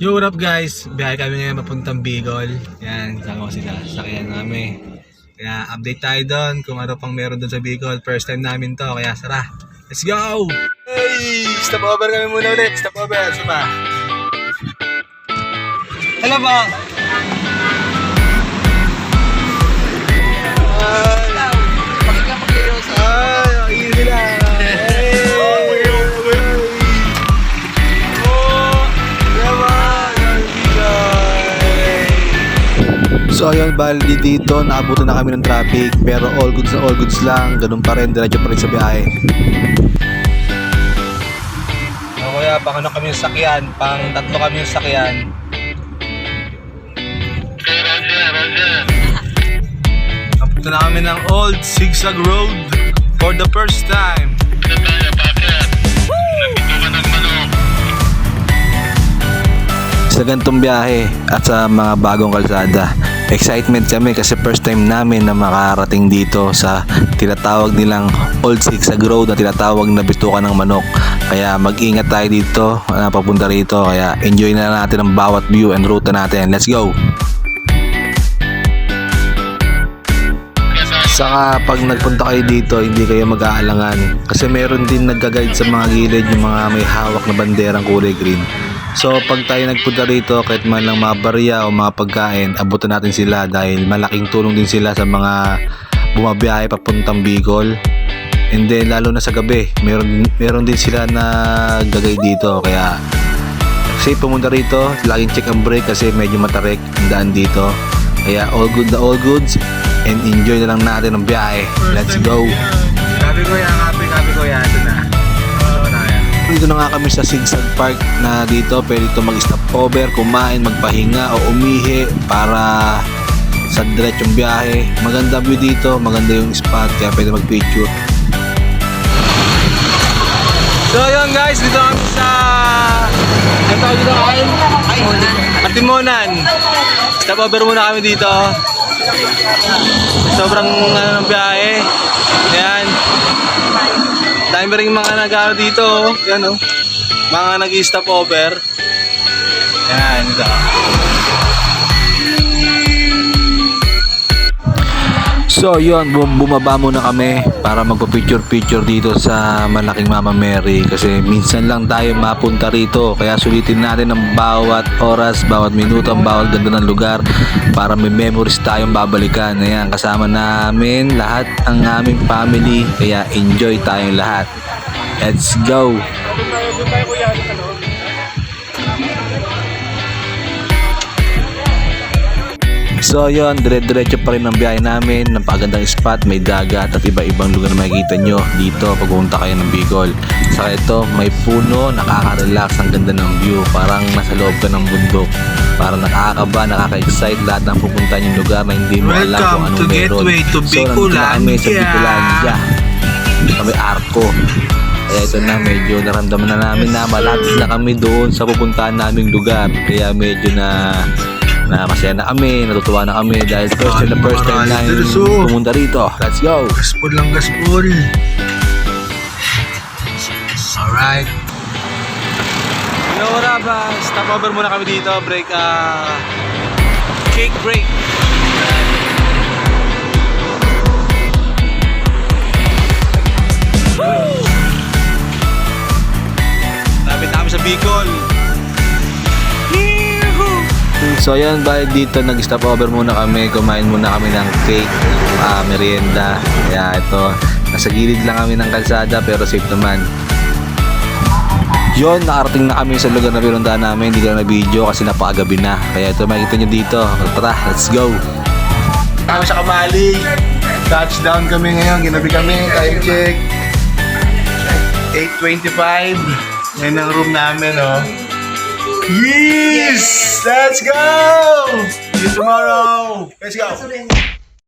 Yo, what up guys? Biyahe kami ngayon papuntang Bicol. Yan, kasama ko sila. Sakyan namin. Kaya update tayo doon kung ano pang meron doon sa Bicol. First time namin to, kaya sara. Let's go! Hey! Stop over kami muna ulit. Stop over. Ba? Hello ba? So ayun, bali dito, naabutan na kami ng traffic pero all goods na all goods lang, ganun pa rin, diretso pa rin sa biyahe. O kuya, pang kami yung sakyan, pang tatlo kami yung sakyan. Napunta na kami ng Old Zigzag Road for the first time. sa gantong biyahe at sa mga bagong kalsada. Excitement kami kasi first time namin na makarating dito sa tinatawag nilang Old Zigzag Road na tinatawag na bitukan ng manok. Kaya mag-ingat tayo dito na papunta rito. Kaya enjoy na natin ang bawat view and route natin. Let's go! Saka pag nagpunta kayo dito, hindi kayo mag-aalangan. Kasi meron din nagga-guide sa mga gilid yung mga may hawak na banderang kulay green. So pag tayo nagpunta rito, kahit man lang mga barya o mga pagkain, abutan natin sila dahil malaking tulong din sila sa mga bumabiyahe papuntang Bicol. And then lalo na sa gabi, meron, meron din sila na gagay dito. Kaya safe pumunta rito, laging check ang brake kasi medyo matarik ang daan dito. Kaya all good na all goods and enjoy na lang natin ang biyahe. Let's go! Happy ko yan, happy ko yan. Ito na. Dito na nga kami sa Sigsag Park na dito pwede ito mag-stop over, kumain, magpahinga o umihi para sa diretsong biyahe. Maganda view dito, maganda yung spot kaya pwede mag-picture. So yun guys, dito kami sa ano tawag dito kain? Atimonan. Stop over muna kami dito. Sobrang ano ng biyahe. Ayan. Dami rin mga nag dito. oh. Yan oh. Mga nag-stop over. Yan, ito. So yun, bum- bumaba muna kami para magpa-picture-picture dito sa malaking Mama Mary kasi minsan lang tayo mapunta rito kaya sulitin natin ang bawat oras, bawat minuto, ang bawat ganda ng lugar para may memories tayong babalikan. Ayan, kasama namin lahat ang aming family kaya enjoy tayong lahat. Let's go! So yun, dire-diretso pa rin ang biyahe namin. Napagandang spot, may dagat at iba-ibang lugar na makikita nyo dito pag pumunta kayo ng Bicol. Saka ito, may puno, nakaka-relax, ang ganda ng view. Parang nasa loob ka ng bundok. Parang nakakaba, nakaka-excite lahat ng pupuntahan yung lugar na hindi mo alam kung anong to meron. To So nandito na kami sa Bicolandia. Bicolandia. Kami Arco. Kaya ito na, medyo naramdaman na namin na malapit na kami doon sa pupuntahan naming lugar. Kaya medyo na na masaya na kami, natutuwa na kami dahil first time na first time na Diretso. pumunta rito. Let's go! Gaspol lang gaspol. Alright. Yo, what up? ah? stop over muna kami dito. Break, ah... cake break. So ayan, bali dito nag-stop over muna kami, kumain muna kami ng cake, ah, merienda. Kaya ito, nasa gilid lang kami ng kalsada pero safe naman. Yon, nakarating na kami sa lugar na pinuntahan namin. Hindi ko na video kasi napakagabi na. Kaya ito makikita nyo dito. Tara, let's go. Kami sa Kamali. Touchdown kami ngayon. Ginabi kami. Time check. 8.25. Yan ang room namin, oh. Yes! Let's go! See you tomorrow! Let's go!